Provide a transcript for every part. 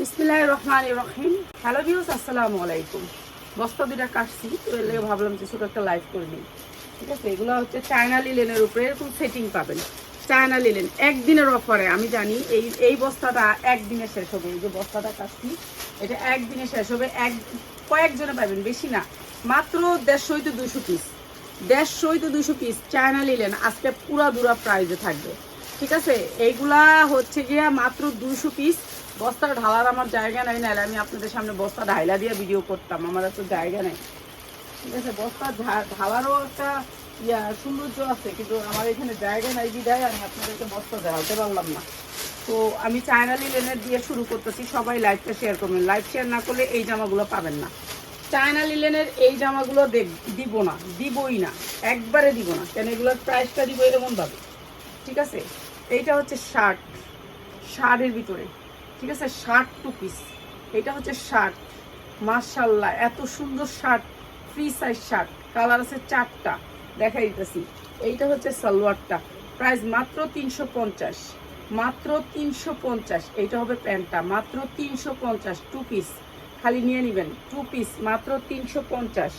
বিসমিল্লাহ রহমান রহিম hello views আসসালামু আলাইকুম বস্তা দুটা কাটছি, তো এর ভাবলাম যে ছোটো একটা লাইভ করে নিই। ঠিক আছে? এগুলো হচ্ছে চায়না লিলেনের উপরে এরকম সেটিং পাবেন। চায়না লিলেন একদিনের অফারে আমি জানি এই এই বস্তাটা একদিনে শেষ হবে। এই যে বস্তাটা কাটছি, এটা একদিনে শেষ হবে। এক, কয়েকজনে পাবেন, বেশি না। মাত্র দেড়শোই তো দুশো পিস দেড়শোই তো দুশো পিস চায়না লিলেন আজকে পুরা দুরা প্রাইজে থাকবে। ঠিক আছে? এইগুলা হচ্ছে গিয়া মাত্র দুশো পিস বস্তা ঢালার আমার জায়গা নাই, নাহলে আমি আপনাদের সামনে বস্তা ঢাইলা দিয়ে ভিডিও করতাম, আমার এত জায়গা নেই। ঠিক আছে, বস্তা ঢালারও একটা ইয়া, সৌন্দর্য আছে, কিন্তু আমার এখানে জায়গা নাই বিদায় আমি আপনাদেরকে বস্তা ঢালতে পারলাম না। তো আমি চায়না লিলেনের দিয়ে শুরু করতেছি, সবাই লাইভটা শেয়ার করবেন। লাইভ শেয়ার না করলে এই জামাগুলো পাবেন না। চায়না লিলেনের এই জামাগুলো দেখ, দিব না, দিবই না, একবারে দিব না, কেন এগুলোর প্রাইসটা দিব এরকম ভাবে ঠিক আছে? এইটা হচ্ছে শার্ট, শার্টের ভিতরে। ঠিক আছে? শার্ট টু পিস এটা হচ্ছে শার্ট। মার্শাল্লাহ এত সুন্দর shirt free size shirt. Colour আছে চারটা। দেখাই দিতেছি। এইটা হচ্ছে সালোয়ারটা। প্রাইস মাত্র তিনশো পঞ্চাশ। মাত্র তিনশো পঞ্চাশ। এইটা হবে প্যান্টটা। মাত্র তিনশো পঞ্চাশ টু পিস খালি নিয়ে নেবেন। টু পিস মাত্র তিনশো পঞ্চাশ।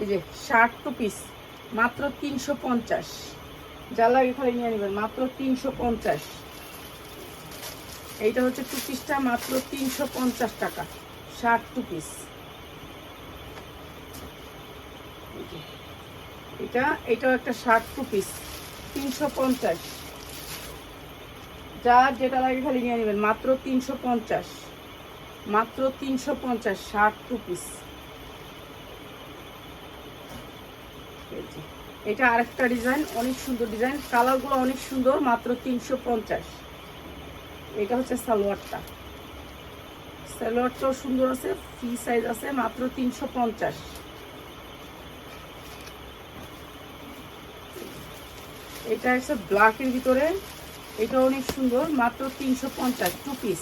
এই যে, শার্ট টু পিস মাত্র তিনশো পঞ্চাশ। যা লাগে খালি নিয়ে নেবেন। মাত্র তিনশো পঞ্চাশ। এইটা হচ্ছে টু পিসটা মাত্র তিনশো পঞ্চাশ টাকা, ষাট টু পিস এটা, এটাও একটা ষাট টু পিস তিনশো পঞ্চাশ। যা যেটা লাগে খালি নিয়ে নেবেন, মাত্র তিনশো পঞ্চাশ। মাত্র তিনশো পঞ্চাশ, ষাট টু পিস এটা আরেকটা ডিজাইন, অনেক সুন্দর ডিজাইন, কালারগুলো অনেক সুন্দর, মাত্র তিনশো পঞ্চাশ। এটা হচ্ছে সালোয়ারটা। সালোয়ারটাও সুন্দর আছে, ফ্রি সাইজ আছে, মাত্র তিনশো পঞ্চাশ। এটা হচ্ছে ব্ল্যাকের ভিতরে, এটা অনেক সুন্দর, মাত্র তিনশো পঞ্চাশ টু পিস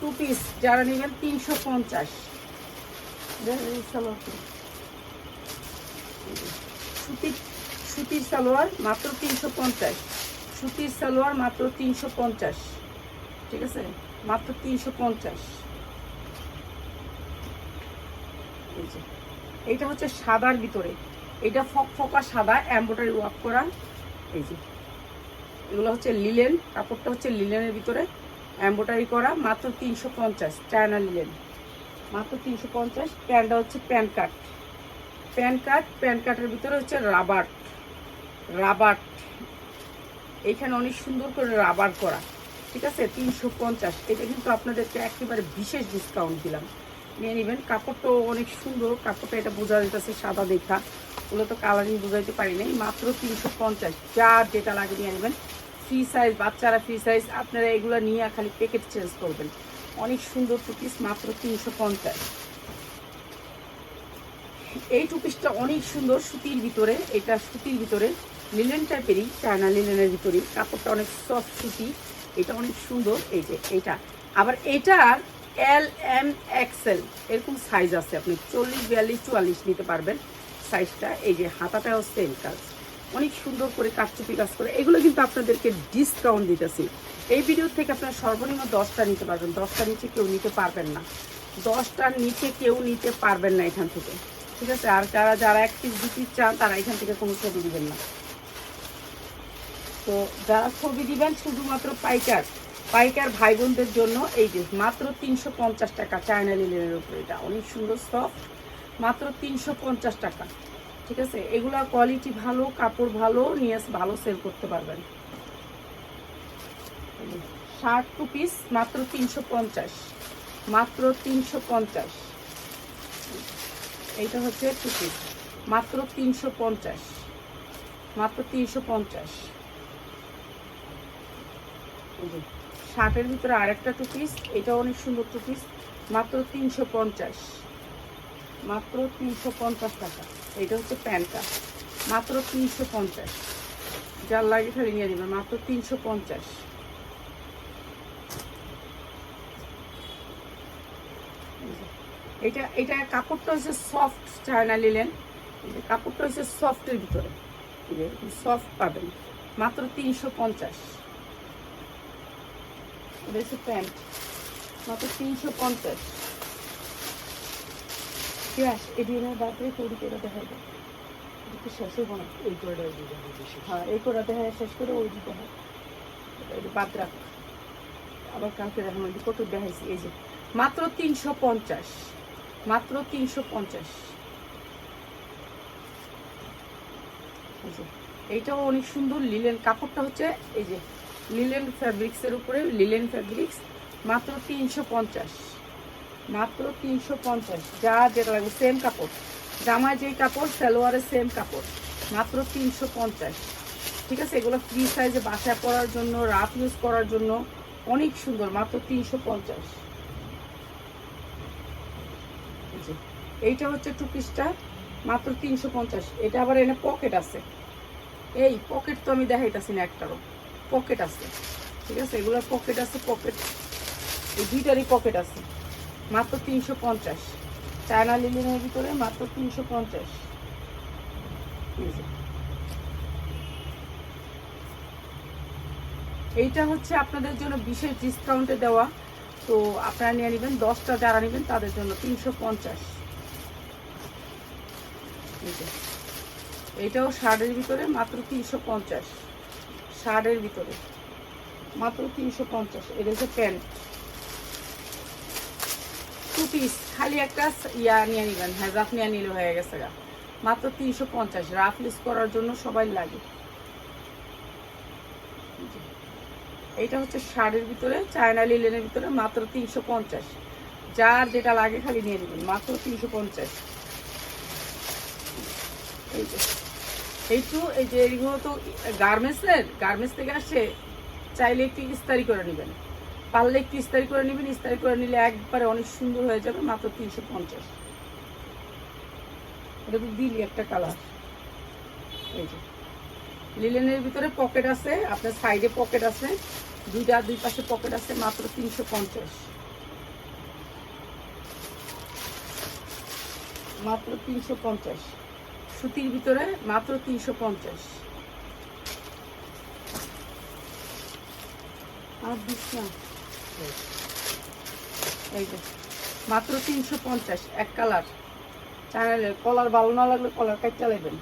টু পিস যারা নেবেন তিনশো পঞ্চাশ। সুতির সুতির সালোয়ার মাত্র তিনশো পঞ্চাশ। সুতির সালোয়ার মাত্র তিনশো পঞ্চাশ। ঠিক আছে? মাত্র তিনশো পঞ্চাশ। এইটা হচ্ছে সাদার ভিতরে। এটা ফক ফকা সাদা এম্ব্রয়ডারি ওয়ার্ক করা। এই যে। এগুলো হচ্ছে লিলেন কাপড়টা হচ্ছে লিলেনের ভিতরে এম্ব্রয়ডারি করা। মাত্র তিনশো পঞ্চাশ চায়না লিলেন মাত্র তিনশো পঞ্চাশ প্যান্টটা হচ্ছে pan cut. Pan cut, pan কাটের ভিতরে হচ্ছে রাবার। রাবার। এইখানে অনেক সুন্দর করে রাবার করা। ঠিক আছে? তিনশো পঞ্চাশ। এটা কিন্তু আপনাদেরকে একেবারে বিশেষ ডিসকাউন্ট দিলাম। নিয়ে নেবেন। কাপড়টাও অনেক সুন্দর। কাপড়টা এটা বোঝা যাইতেছে সাদা দেখা। ওগুলো তো কালারিং বোঝাইতে পারি নাই। মাত্র তিনশো পঞ্চাশ। যার যেটা লাগে নিয়ে নেবেন। ফ্রি সাইজ বাচ্চারা ফ্রি সাইজ আপনারা এগুলো নিয়ে খালি প্যাকেট চেঞ্জ করবেন। অনেক সুন্দর টু পিস মাত্র তিনশো পঞ্চাশ। এই টু পিসটা অনেক সুন্দর সুতির ভিতরে। এটা সুতির ভিতরে লিলেন টাইপেরই চায়না লিলেনের ভিতরেই। কাপড়টা অনেক সফট সুতি। এটা অনেক সুন্দর, এই যে এটা। আবার এটার এল এম এক্সেল এরকম সাইজ আছে আপনি চল্লিশ, বিয়াল্লিশ, চুয়াল্লিশ নিতে পারবেন। সাইজটা এই যে হাতাটাও সেম কাজ। অনেক সুন্দর করে কাটচুপি কাজ করে। এগুলো কিন্তু আপনাদেরকে ডিসকাউন্ট দিতেছি। এই ভিডিও থেকে আপনারা সর্বনিম্ন দশটা নিতে পারবেন। দশটার নিচে কেউ নিতে পারবেন না। দশটার নিচে কেউ নিতে পারবেন না এখান থেকে। ঠিক আছে? আর যারা যারা এক পিস দু পিস চান, তারা এখান থেকে কোনো ছবি দিবেন না। তো যারা ছবি দিবেন শুধুমাত্র পাইকার পাইকার ভাই বোনদের জন্য এই যে মাত্র তিনশো পঞ্চাশ টাকা চায়না লিলেনের উপরে এটা। অনেক সুন্দর সফট মাত্র তিনশো পঞ্চাশ টাকা। ঠিক আছে? এগুলা কোয়ালিটি ভালো, কাপড় ভালো, নিয়ে ভালো সেল করতে পারবেন। শার্ট টু পিস মাত্র তিনশো পঞ্চাশ। মাত্র তিনশো পঞ্চাশ। এইটা হচ্ছে টু পিস মাত্র তিনশো পঞ্চাশ। মাত্র তিনশো পঞ্চাশ। শার্টের ভিতরে আরেকটা টু পিস এটা অনেক সুন্দর টু পিস মাত্র তিনশো পঞ্চাশ। মাত্র তিনশো পঞ্চাশ টাকা। এটা হচ্ছে প্যান্টটা। মাত্র তিনশো পঞ্চাশ। যার লাগে খালি নিয়ে দেবেন মাত্র তিনশো পঞ্চাশ। এটা এটা কাপড়টা হচ্ছে সফট চায়না যে কাপড়টা হচ্ছে সফটের ভিতরে। সফট পাবেন। মাত্র তিনশো পঞ্চাশ। হচ্ছে প্যান্ট। মাত্র তিনশো পঞ্চাশ। পেঁয়াজ এই ডিমের বাপরে তৈরি করে দেখা যায় তো শেষ হব না এই বেশি? হ্যাঁ এই করে দেখা যায় শেষ করে ওই দিতে হয়। বাদ রাখ। আবার কালকে দেখানো যে কত দেখাইছি এই যে মাত্র তিনশো পঞ্চাশ। মাত্র তিনশো পঞ্চাশ। এই এইটাও অনেক সুন্দর লিলেন কাপড়টা হচ্ছে এই যে লিলেন ফ্যাব্রিক্সের উপরে, লিলেন ফ্যাব্রিক্স, মাত্র তিনশো পঞ্চাশ। মাত্র তিনশো পঞ্চাশ। যা যেটা লাগবে সেম কাপড়। জামায় যেই কাপড় সালোয়ারের সেম কাপড়। মাত্র তিনশো পঞ্চাশ। ঠিক আছে, এগুলো ফ্রি সাইজে বাসায় পরার জন্য রাফ ইউজ করার জন্য অনেক সুন্দর, মাত্র তিনশো পঞ্চাশ। এইটা হচ্ছে টু পিসটা মাত্র তিনশো পঞ্চাশ। এটা আবার এনে পকেট আছে। এই পকেট তো আমি দেখাইতাছি না একটারও। পকেট আছে। ঠিক আছে? এগুলোর পকেট আছে, পকেট। এই দুইটারই পকেট আছে। মাত্র তিনশো পঞ্চাশ। চায়না লিলিনের ভিতরে মাত্র তিনশো পঞ্চাশ। এইটা হচ্ছে আপনাদের জন্য বিশেষ ডিসকাউন্টে দেওয়া। তো আপনারা নিয়ে নেবেন, দশটা যারা নেবেন তাদের জন্য তিনশো পঞ্চাশ। এইটাও শার্টের ভিতরে মাত্র তিনশো পঞ্চাশ। শার্টের ভিতরে। মাত্র তিনশো পঞ্চাশ এটা হচ্ছে প্যান্ট। টু পিস খালি একটা ইয়া নিয়ে নিবেন হ্যাঁ হ্যাজাফ নিয়ে নিলে হয়ে গেছে গা। মাত্র তিনশো পঞ্চাশ, রাফ লিস করার জন্য সবাই লাগে। এইটা হচ্ছে শাড়ির ভিতরে, চায়না লিলেনের ভিতরে, মাত্র তিনশো পঞ্চাশ। যার যেটা লাগে খালি নিয়ে নেবেন, মাত্র তিনশো পঞ্চাশ। এই যে। এইটু এই যে এইগুলো তো গার্মেন্টসের গার্মেন্টস থেকে আসে, চাইলে একটু ইস্তারি করে নেবেন। পারলে একটু ইস্তারি করে নেবেন, ইস্তারি করে নিলে একবারে অনেক সুন্দর হয়ে যাবে, মাত্র তিনশো পঞ্চাশ। এটা তো দিলি একটা কালার এই যে। লিলেনের ভিতরে পকেট আছে, আপনার সাইডে পকেট আছে, দুইটা, দুই পাশে পকেট আছে, মাত্র তিনশো পঞ্চাশ। মাত্র তিনশো পঞ্চাশ। সুতির ভিতরে মাত্র তিনশো পঞ্চাশ। এই মাত্র তিনশো পঞ্চাশ, এক কালার। চ্যানেলের কলার ভালো না লাগলে কলার কাট চালাবেন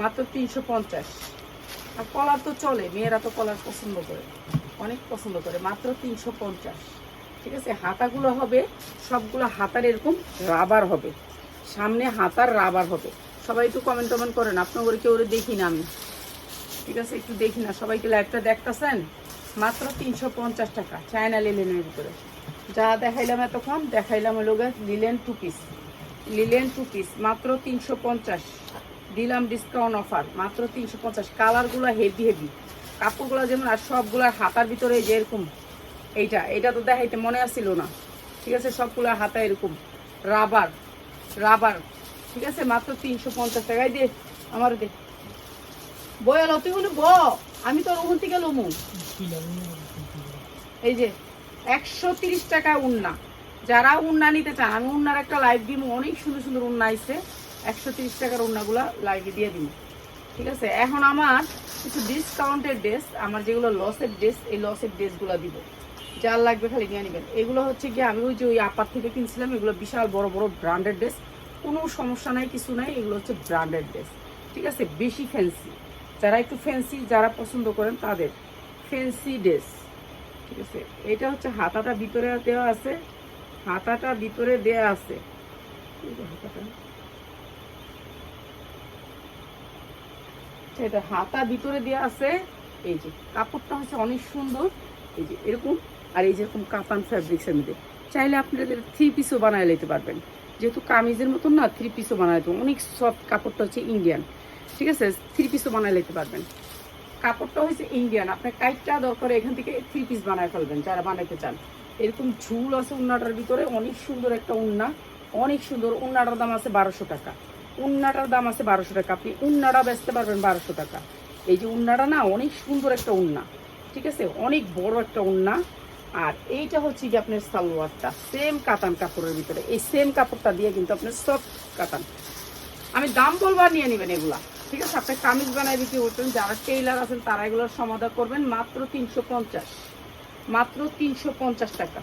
মাত্র তিনশো পঞ্চাশ। আর কলার তো চলে, মেয়েরা তো কলার পছন্দ করে, অনেক পছন্দ করে, মাত্র তিনশো পঞ্চাশ। ঠিক আছে, হাতাগুলো হবে, সবগুলো হাতার এরকম রাবার হবে। সামনে হাতার রাবার হবে। সবাই একটু কমেন্ট টমেন্ট করেন, আপনার করে কেউ দেখি না আমি। ঠিক আছে, একটু দেখি না, সবাইকে লাইভটা দেখতেছেন? মাত্র তিনশো পঞ্চাশ টাকা চায়না লিলেনের ভিতরে। যা দেখাইলাম এতক্ষণ, দেখাইলাম হলো linen two piece linen two piece মাত্র তিনশো পঞ্চাশ। দিলাম ডিসকাউন্ট অফার মাত্র তিনশো পঞ্চাশ। কালারগুলো হেভি হেভি কাপড়গুলো যেমন, আর সবগুলো হাতার ভিতরে যে এরকম। এইটা এটা তো দেখাইতে মনে আসছিল না। ঠিক আছে সবগুলোর হাতা এরকম। রাবার রাবার ঠিক আছে, মাত্র তিনশো পঞ্চাশ টাকায় দে আমার দে। বয়াল তুই বলে ব আমি তোর ওখান থেকে লমু। এই যে, একশো তিরিশ টাকা উন্না। যারা উন্না নিতে চান, আমি উন্নার একটা লাইভ দিব অনেক সুন্দর সুন্দর উন্না আইছে। একশো তিরিশ টাকার উন্নাগুলা লাইভে দিয়ে দিব ঠিক আছে, এখন আমার কিছু ডিসকাউন্টের ড্রেস আমার যেগুলো লসের ড্রেস এই লসের ড্রেসগুলো দিব। যার লাগবে খালি নিয়ে নেবেন। এগুলো হচ্ছে কি আমি ওই যে ওই আপার থেকে কিনছিলাম, এগুলো বিশাল বড় বড় ব্র্যান্ডেড ড্রেস কোনো সমস্যা নাই, কিছু নাই, এগুলো হচ্ছে ব্র্যান্ডেড ড্রেস ঠিক আছে? বেশি ফ্যান্সি যারা একটু ফ্যান্সি যারা পছন্দ করেন তাদের ফ্যান্সি ড্রেস ঠিক আছে? এটা হচ্ছে হাতাটা ভিতরে দেওয়া আছে, হাতাটা ভিতরে দেওয়া আছে। এটা হাতা ভিতরে দেওয়া আছে, এই যে কাপড়টা হচ্ছে অনেক সুন্দর, এই যে এরকম, আর এই যেরকম কাতান ফ্যাব্রিক্সের মধ্যে। চাইলে আপনাদের থ্রি পিসও বানায় নিতে পারবেন। যেহেতু কামিজের মতন না থ্রি পিসও বানায় দেবো। অনেক সফট কাপড়টা হচ্ছে ইন্ডিয়ান ঠিক আছে? থ্রি পিসও বানায় নিতে পারবেন। কাপড়টা হচ্ছে ইন্ডিয়ান আপনার কাইটটা দরকার, এখান থেকে থ্রি পিস বানায় ফেলবেন, যারা বানাইতে চান। এরকম ঝুল আছে উন্নাটার ভিতরে, অনেক সুন্দর একটা উন্না। অনেক সুন্দর, উন্নাটার দাম আছে বারোশো টাকা। উন্নাটার দাম আছে বারোশো টাকা। আপনি উন্নাটা বেচতে পারবেন বারোশো টাকা। এই যে উন্নাটা না, অনেক সুন্দর একটা উন্না। ঠিক আছে? অনেক বড় একটা উন্না। আর এইটা হচ্ছে যে আপনার সালোয়ারটা সেম কাতান কাপড়ের ভিতরে। এই সেম কাপড়টা দিয়ে কিন্তু আপনার সব কাতান। আমি দাম বলব নিয়ে নেবেন এগুলা। ঠিক আছে আপনি কামিজ বানায় বিক্রি করছেন, যারা টেইলার আছেন, তারা এগুলোর সমাধান করবেন মাত্র তিনশো পঞ্চাশ। মাত্র তিনশো পঞ্চাশ টাকা।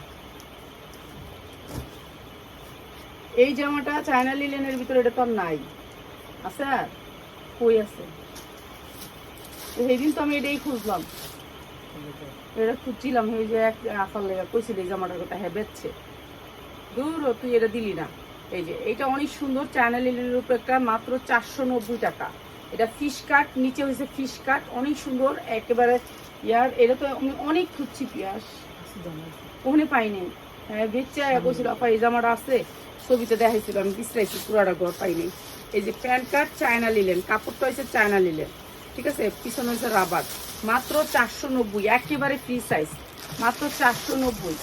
এই জামাটা চায়না লিলেনের ভিতরে, এটা তো আর নাই। আছে? আর কই আছে? তো সেদিন তো আমি এটাই খুঁজলাম। এটা খুঁজছিলাম ওই যে এক আসার লেগে কইছিল এই জামাটার কথা হ্যাঁ বেচছে। দূর তুই এটা দিলি না। এই যে এটা অনেক সুন্দর চায়না লিলেনের উপর একটা মাত্র চারশো নব্বই টাকা। এটা ফিশ কাট নিচে হয়েছে ফিশ কাট অনেক সুন্দর, একেবারে ইয়ার, এটা তো আমি অনেক খুঁজছি, পিয়াস। ওখানে পাইনি। হ্যাঁ বেচে কইছিল, আপা, এই জামাটা আছে। ছবিতে দেখাইছিল, আমি বিশ্রাইছি, পুরাটা ঘর পাইনি। এই যে প্যান্ট কার্ড চায়না নিলেন কাপড়টা হয়েছে চায়না নিলেন ঠিক আছে? পিছনে হচ্ছে রাবার মাত্র চারশো নব্বই একেবারে ফ্রি সাইজ মাত্র চারশো নব্বই।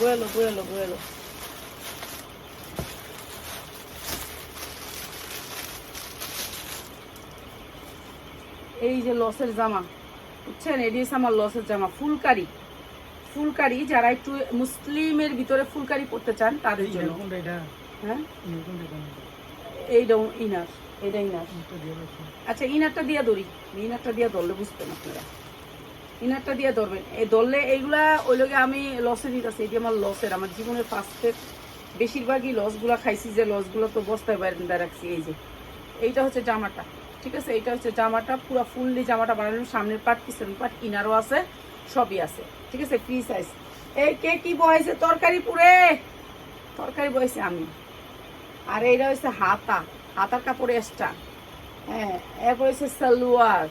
বয়েলো বয়েলো বয়েলো। এই যে লসের জামা বুঝছেন? এটি হচ্ছে আমার লসের জামা ফুলকারি। ফুলকারি যারা একটু মুসলিমের ভিতরে ফুলকারি করতে চান তাদের জন্য। হ্যাঁ? এইটা ইনার। এটা ইনার এটা দিয়ে রাখো আচ্ছা ইনারটা দিয়ে ধরি। ইনারটা দিয়ে ধরলে বুঝতেন আপনারা। ইনারটা দিয়ে ধরবেন। এই ধরলে এইগুলা, ওই লগে আমি লসে দিতেছি। এটি আমার লসের আমার জীবনের ফার্স্টের বেশিরভাগই লসগুলো খাইছি যে লসগুলো তো বস্তায় বাইরে রাখছি, এই যে। এইটা হচ্ছে জামাটা, ঠিক আছে? এইটা হচ্ছে জামাটা, পুরো ফুললি জামাটা বানানো সামনের পাট পিছনের পাট, ইনারও আছে, সবই আছে, ঠিক আছে? ফ্রি সাইজ এই কে কি বয়েছে তরকারি পুরে! তরকারি বয়েছে আমি। আর এইটা হচ্ছে হাতা। হাতার কাপড় এক্সট্রা হ্যাঁ এরপর হচ্ছে সালোয়ার।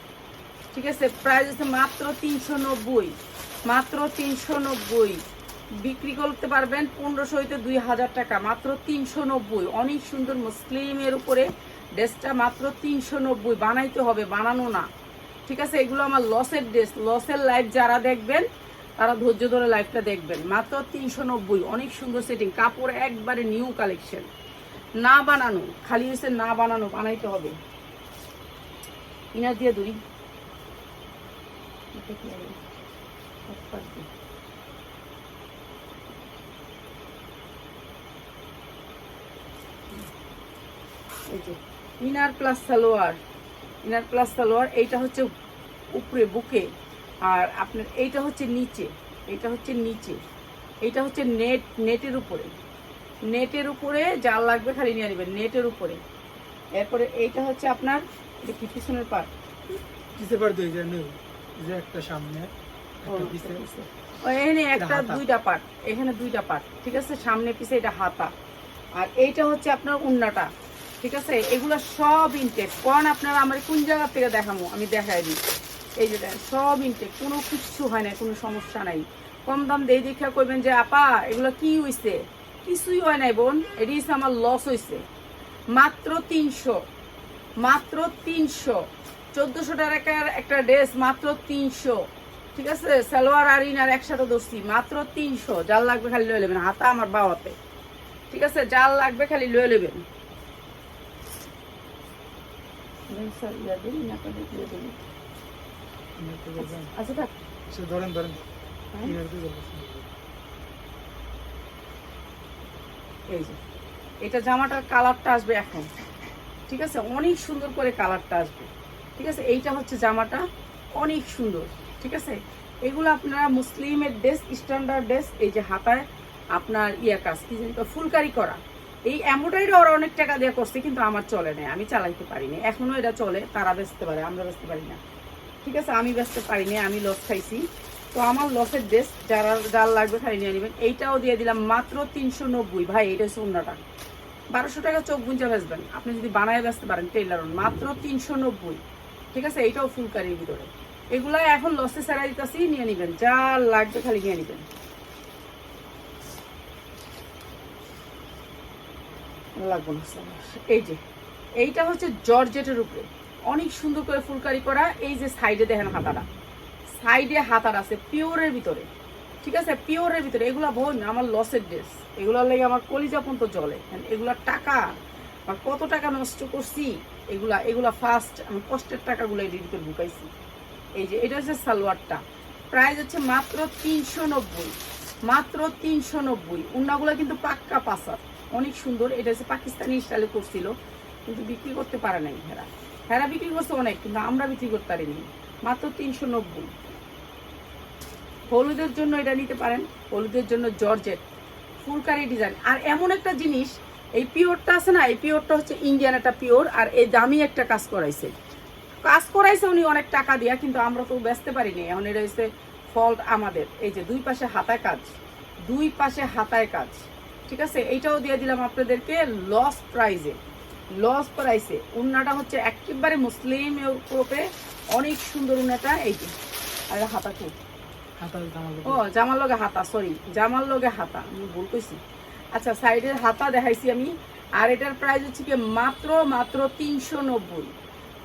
ঠিক আছে প্রাইস হচ্ছে মাত্র তিনশো নব্বই। মাত্র তিনশো নব্বই। বিক্রি করতে পারবেন পনেরোশো হইতে দুই হাজার টাকা, মাত্র তিনশো নব্বই। অনেক সুন্দর মুসলিমের উপরে ড্রেসটা মাত্র তিনশো নব্বই। বানাইতে হবে, বানানো না। ঠিক আছে, এগুলো আমার লসের ড্রেস লসের লাইফ যারা দেখবেন, তারা ধৈর্য ধরে লাইফটা দেখবেন। মাত্র তিনশো নব্বই। অনেক সুন্দর সেটিং কাপড় একবারে নিউ কালেকশন না বানানো, খালি হয়েছে না বানানো, বানাইতে হবে। ইনার দিয়ে এটা যে, inner plus salwar. Inner plus salwar, এইটা হচ্ছে উপরে, বুকে। আর আপনার এইটা হচ্ছে নিচে, এইটা হচ্ছে নিচে। এইটা হচ্ছে নেট, নেটের উপরে। নেটের উপরে জাল লাগবে খালি নিয়ে নেবেন নেটের উপরে। এরপরে এইটা হচ্ছে আপনার কি পিছনের পাট কিসে পার দুই যে একটা সামনে এখানে একটা দুইটা পাট এখানে দুইটা পাট ঠিক আছে? সামনে পিছে এটা হাতা। আর এইটা হচ্ছে আপনার উন্নাটা ঠিক আছে? এগুলো সব ইনটেক কোন আপনারা আমার কোন জায়গা থেকে দেখামো আমি দেখাই দিই। এই যে সব ইনটেক কোনো কিচ্ছু হয় না কোনো সমস্যা নাই। কম দাম দিয়ে দেখা করবেন যে আপা এগুলো কি হইছে? কিছুই হয় নাই বোন। এটি আমার লস হয়েছে মাত্র তিনশো মাত্র তিনশো। চোদ্দশো টাকার একটা ড্রেস মাত্র তিনশো। ঠিক আছে? সালোয়ার আর ইনার একসাথে দোষী মাত্র তিনশো। জাল লাগবে খালি লয়ে নেবেন হাতা আমার বাবাতে। ঠিক আছে? জাল লাগবে খালি লয়ে নেবেন। আচ্ছা থাক ধরেন ধরেন হ্যাঁ? ইনার তো বলবেন এই যে, এটা জামাটার কালারটা আসবে এখন। ঠিক আছে? অনেক সুন্দর করে কালারটা আসবে। ঠিক আছে? এইটা হচ্ছে জামাটা। অনেক সুন্দর। ঠিক আছে? এগুলো আপনারা মুসলিমের ড্রেস স্ট্যান্ডার্ড ড্রেস এই যে হাতায় আপনার ইয়া কাজ, কি জানি তো, ফুলকারি করা। এই এম্বোটারিটা ওরা অনেক টাকা দিয়ে করছে, কিন্তু আমার চলে না আমি চালাইতে পারিনি। এখনও এটা চলে, তারা বেচতে পারে, আমরা বেচতে পারি না। ঠিক আছে? আমি বেচতে পারিনি, আমি লস খাইছি। তো আমার লসের ড্রেস যারা যার লাগবে খালি নিয়ে নেবেন। এইটাও দিয়ে দিলাম মাত্র তিনশো নব্বই। ভাই, এটা হচ্ছে অন্যটা বারোশো টাকা চোখ গুঞ্জা বেচবেন আপনি যদি বানায় বেচতে পারেন টেলার মাত্র তিনশো নব্বই। ঠিক আছে? এইটাও ফুলকারির ভিতরে। এগুলা এখন লসে ছাড়া দিতেছি, নিয়ে নেবেন। যা লাগবে খালি নিয়ে নেবেন। লাগবে না এই যে, এইটা হচ্ছে জর্জেটের উপরে। অনেক সুন্দর করে ফুলকারি করা। এই যে সাইডে দেখেন হাতাটা। সাইডে হাতার আছে, পিওরের ভিতরে। ঠিক আছে? পিওরের ভিতরে। এগুলা বোন, আমার লসের ড্রেস এগুলোর লেগে আমার কলিজা পর্যন্ত জলে এগুলা টাকা আর কত টাকা নষ্ট করছি, এগুলা এগুলা ফার্স্ট আমি কষ্টের টাকাগুলো করে ঢুকাইছি। এই যে, এটা হচ্ছে সালোয়ারটা। প্রাইস হচ্ছে মাত্র তিনশো নব্বই। মাত্র তিনশো নব্বই। উন্নাগুলো কিন্তু পাক্কা পাসার অনেক সুন্দর। এটা হচ্ছে পাকিস্তানি স্টাইলে করছিল। কিন্তু বিক্রি করতে পারে নাই হেরা। হেরা বিক্রি করছে অনেক, কিন্তু আমরা বিক্রি করতে পারিনি। মাত্র তিনশো নব্বই। হলুদের জন্য এটা নিতে পারেন, হলুদের জন্য জর্জেট, ফুলকারি ডিজাইন আর এমন একটা জিনিস, এই পিওরটা আছে না, এই পিওরটা হচ্ছে ইন্ডিয়ান একটা পিওর, আর এই দামি একটা কাজ করাইছে। কাজ করাইছে উনি অনেক টাকা দিয়া, কিন্তু আমরা তো বেচতে পারিনি। এখন এটা হচ্ছে ফল্ট আমাদের। এই যে দুই পাশে হাতায় কাজ, দুই পাশে হাতায় কাজ। ঠিক আছে? এইটাও দিয়ে দিলাম আপনাদেরকে লস প্রাইজে লস প্রাইসে উন্নাটা হচ্ছে একেবারে মুসলিম গ্রুপে অনেক সুন্দর উন্নাটা, এই যে। আর হাতা খুব। ও, জামার লগে হাতা সরি জামার লগে হাতা, আমি ভুল কইছি। আচ্ছা সাইডের হাতা দেখাইছি আমি, আর এটার প্রাইস হচ্ছে কি মাত্র মাত্র তিনশো নব্বই।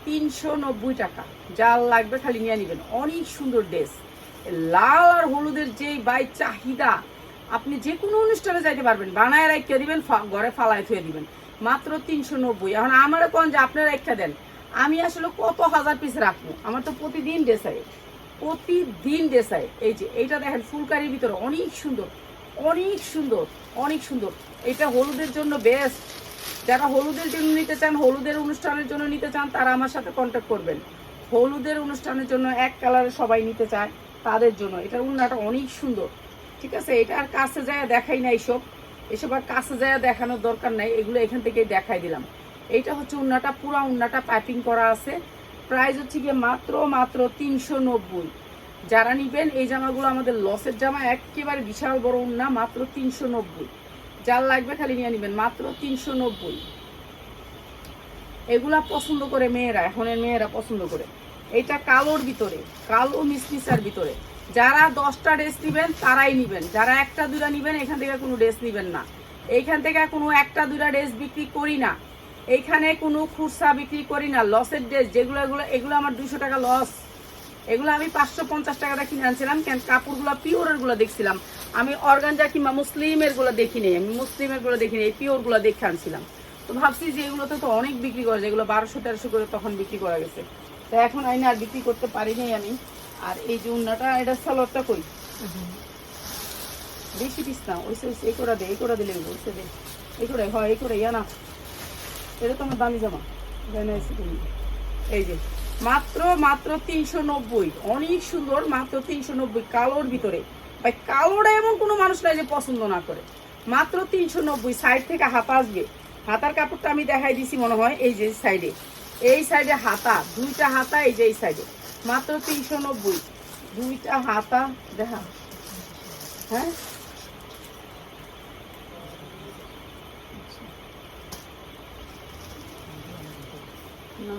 তিনশো নব্বই টাকা। যার লাগবে খালি নিয়ে নেবেন। অনেক সুন্দর ড্রেস লাল আর হলুদের যে বাই চাহিদা, আপনি যে কোনো অনুষ্ঠানে যাইতে পারবেন। বানায় রাখিয়ে দিবেন ঘরে ফালায় থুয়ে দিবেন। মাত্র তিনশো নব্বই। এখন আমারও কোন যে আপনারা একটা দেন। আমি আসলে কত হাজার পিস রাখব? আমার তো প্রতিদিন ড্রেস প্রতিদিন ডেসাই এই যে এইটা দেখেন, ফুলকারির ভিতরে অনেক সুন্দর অনেক সুন্দর অনেক সুন্দর। এটা হলুদের জন্য বেস্ট যারা হলুদের জন্য নিতে চান, হলুদের অনুষ্ঠানের জন্য নিতে চান, তারা আমার সাথে কন্ট্যাক্ট করবেন। হলুদের অনুষ্ঠানের জন্য এক কালারে সবাই নিতে চায়, তাদের জন্য। এটার উন্নাটা অনেক সুন্দর। ঠিক আছে? এটা আর কাছে যায় দেখাই না এইসব এসব আর কাছে যায় দেখানোর দরকার নাই। এগুলো এখান থেকে দেখাই দিলাম। এইটা হচ্ছে উন্নাটা, পুরা উন্নাটা পাইপিং করা আছে। প্রাইস হচ্ছে গিয়ে মাত্র মাত্র তিনশো নব্বই। যারা নিবেন, এই জামাগুলো আমাদের লসের জামা, একেবারে বিশাল বড় উন্না, মাত্র তিনশো নব্বই। যার লাগবে খালি নিয়ে নিবেন, মাত্র তিনশো নব্বই। এগুলা পছন্দ করে মেয়েরা, এখনের মেয়েরা পছন্দ করে। এটা কালোর ভিতরে, কালো মিসমিসার ভিতরে। যারা দশটা ড্রেস নিবেন, তারাই নিবেন। যারা একটা দুটা নিবেন, এখান থেকে কোনো ড্রেস নিবেন না। এইখান থেকে কোনো একটা দুটা ড্রেস বিক্রি করি না। এইখানে কোনো খুচরা বিক্রি করি না লসের ড্রেস যেগুলো, এগুলো এগুলো আমার দুশো টাকা লস এগুলো আমি পাঁচশো পঞ্চাশ টাকাটা কিনে আনছিলাম, কেন কাপড়গুলো পিওরেরগুলো দেখছিলাম। আমি অর্গানজা কিংবা মুসলিমেরগুলো দেখিনি আমি মুসলিমেরগুলো দেখিনি এই পিওরগুলো দেখে আনছিলাম। তো ভাবছি যে এগুলোতে তো অনেক বিক্রি করে, যেগুলো বারোশো, তেরোশো করে তখন বিক্রি করা গেছে। তো এখন আইনে আর বিক্রি করতে পারিনি আমি। আর এই যে উন্নাটা, এটা সালোয়ারটা কই? বেশি পিস না ওইসে ওইসে এই করে দে, এই করে দিলে ওইসে দে। এই করে হয়, এই করে ইয়া না এটা তো আমার দামি জামা। এই যে, মাত্র মাত্র তিনশো নব্বই। অনেক সুন্দর, মাত্র তিনশো নব্বই কালোর ভিতরে। ভাই, কালোটা এমন কোনো মানুষ নাই যে পছন্দ না করে। মাত্র তিনশো নব্বই সাইড থেকে হাতা আসবে। হাতার কাপড়টা আমি দেখাই দিছি মনে হয় এই যে সাইডে এই সাইডে হাতা, দুইটা হাতা এই যে এই সাইডে মাত্র তিনশো নব্বই। দুইটা হাতা, দেখা। হ্যাঁ? না।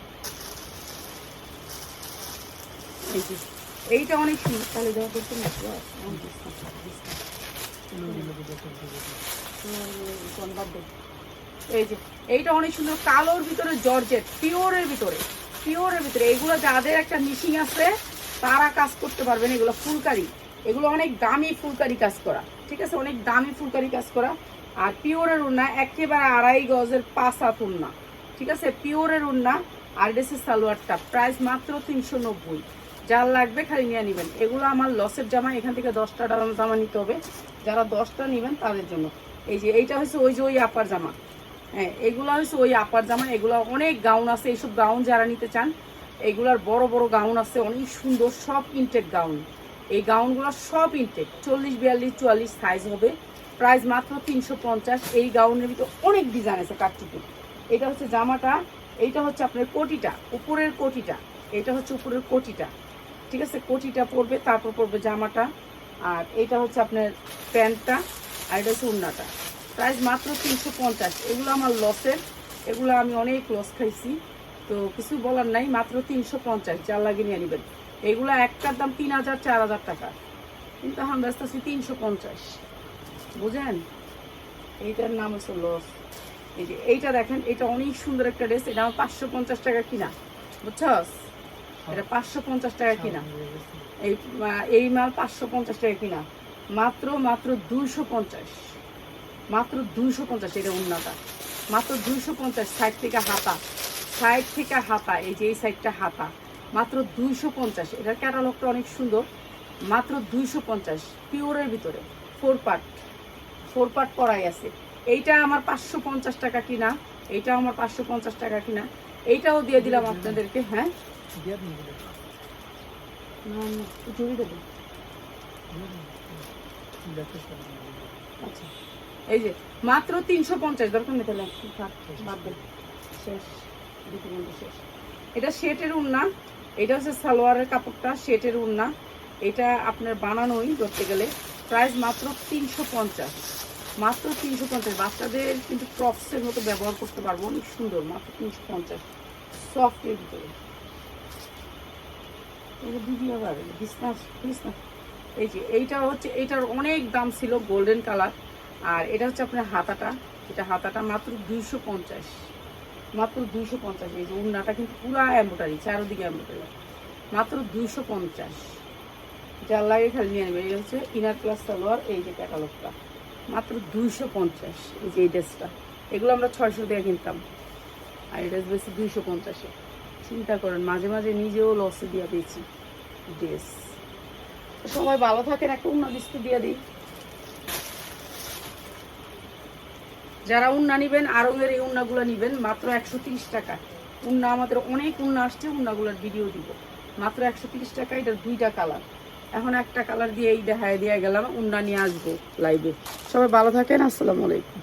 এইটা অনেক সুন্দর। তাহলে দেওয়া করতে এই যে এইটা অনেক সুন্দর কালোর ভিতরে জর্জেট পিওরের ভিতরে পিওরের ভিতরে। এগুলো যাদের একটা মিশিং আছে তারা কাজ করতে পারবেন। এগুলো ফুলকারি। এগুলো অনেক দামি ফুলকারি কাজ করা। ঠিক আছে? অনেক দামি ফুলকারি কাজ করা। আর পিওরের উন্না একেবারে আড়াই গজের পাঁচ হাত উন্না ঠিক আছে? পিওরের উন্না আর সালোয়ারটা প্রাইস মাত্র তিনশো নব্বই। যার লাগবে খালি নিয়ে নেবেন। এগুলো আমার লসের জামা, এখান থেকে দশটা জামা নিতে হবে। যারা দশটা নেবেন তাদের জন্য। এই যে, এইটা হচ্ছে ওই যে ওই আপার জামা। হ্যাঁ এগুলো হচ্ছে ওই আপার জামা। এগুলো অনেক গাউন আছে। এইসব গাউন যারা নিতে চান, এগুলার বড় বড় গাউন আছে। অনেক সুন্দর, সব ইনটেক গাউন এই গাউনগুলো সব ইনটেক চল্লিশ, বিয়াল্লিশ, চুয়াল্লিশ সাইজ হবে। প্রাইস মাত্র তিনশো পঞ্চাশ। এই গাউনের ভিতরে অনেক ডিজাইন আছে কাটচুপি এটা হচ্ছে জামাটা এইটা হচ্ছে আপনার কোটিটা, উপরের কোটিটা এটা হচ্ছে উপরের কোটিটা, ঠিক আছে? কোটিটা পরবে তারপর পরবে জামাটা, আর এটা হচ্ছে আপনার প্যান্টটা, আর এটা হচ্ছে উন্নাটা। প্রাইস মাত্র তিনশো পঞ্চাশ। এগুলো আমার লসের, এগুলো আমি অনেক লস খাইছি, তো কিছু বলার নাই, মাত্র তিনশো পঞ্চাশ, যা লাগে নিয়ে নেবেন। এগুলো একটার দাম তিন হাজার, চার হাজার টাকা। কিন্তু এখন ব্যস্ত আছি তিনশো পঞ্চাশ। বুঝেন? এইটার নাম হচ্ছে লস। এই যে এইটা দেখেন এটা অনেক সুন্দর একটা ড্রেস এটা আমার পাঁচশো পঞ্চাশ টাকা কিনা বুঝছস? এটা পাঁচশো পঞ্চাশ টাকা কিনা। এই এই মাল পাঁচশো পঞ্চাশ টাকা কিনা। মাত্র মাত্র দুইশো পঞ্চাশ। মাত্র দুইশো পঞ্চাশ এটা উন্নতা। মাত্র দুইশো পঞ্চাশ সাইড থেকে হাতা। সাইড থেকে হাতা এই যে এই সাইডটা হাতা। মাত্র দুইশো পঞ্চাশ। এটার ক্যাটালগটা অনেক সুন্দর। মাত্র দুইশো পঞ্চাশ পিওরের ভিতরে। Four part. ফোর পার্ট করাই আছে। এইটা আমার পাঁচশো পঞ্চাশ টাকা কিনা, এইটাও আমার পাঁচশো পঞ্চাশ টাকা কিনা, এইটাও দিয়ে দিলাম আপনাদেরকে হ্যাঁ। আচ্ছা এই যে মাত্র তিনশো পঞ্চাশ, দরকার নেই তাহলে এটা শেটের উন্না, এটা হচ্ছে সালোয়ারের কাপড়টা, শেটের উন্না। এটা আপনার বানানোই ধরতে গেলে প্রাইস মাত্র তিনশো পঞ্চাশ। মাত্র তিনশো পঞ্চাশ। বাচ্চাদের কিন্তু ক্রপসের মতো ব্যবহার করতে পারব। অনেক সুন্দর, মাত্র তিনশো পঞ্চাশ। সফটের ভিতরে। এই যে, এইটা হচ্ছে, এইটার অনেক দাম ছিল গোল্ডেন কালার আর এটা হচ্ছে আপনার হাতাটা। এটা হাতাটা মাত্র দুইশো পঞ্চাশ। মাত্র দুইশো পঞ্চাশ। এই যে উন্নাটা কিন্তু পুরা এম্বোটারি চারোদিকে এম্বোটারি মাত্র দুইশো পঞ্চাশ। যার লাগে খালি নিয়ে নেবে এই হচ্ছে ইনার ক্লাস সালোয়ার, এই যে ক্যাটালগটা মাত্র দুইশো পঞ্চাশ এই যে এই ড্রেসটা। এগুলো আমরা ছয়শো দিয়ে কিনতাম। আর এই ড্রেস বেশি দুইশো পঞ্চাশে। চিন্তা করেন, মাঝে মাঝে নিজেও লসে দিয়ে দিয়েছি ড্রেস। সবাই ভালো থাকেন, একটা উন্না বিস্কুট দিয়ে দিই। যারা উন্না নিবেন আরঙের এই উন্নাগুলো নিবেন, মাত্র একশো তিরিশ টাকা। উন্না আমাদের অনেক উন্না আসছে, উন্নাগুলোর ভিডিও দিব। মাত্র একশো তিরিশ টাকা, এটার দুইটা কালার এখন একটা কালার দিয়ে এই দেখায় দিয়ে গেলাম, উন্না নিয়ে আসব লাইভে সবাই ভালো থাকেন, আসসালামু আলাইকুম।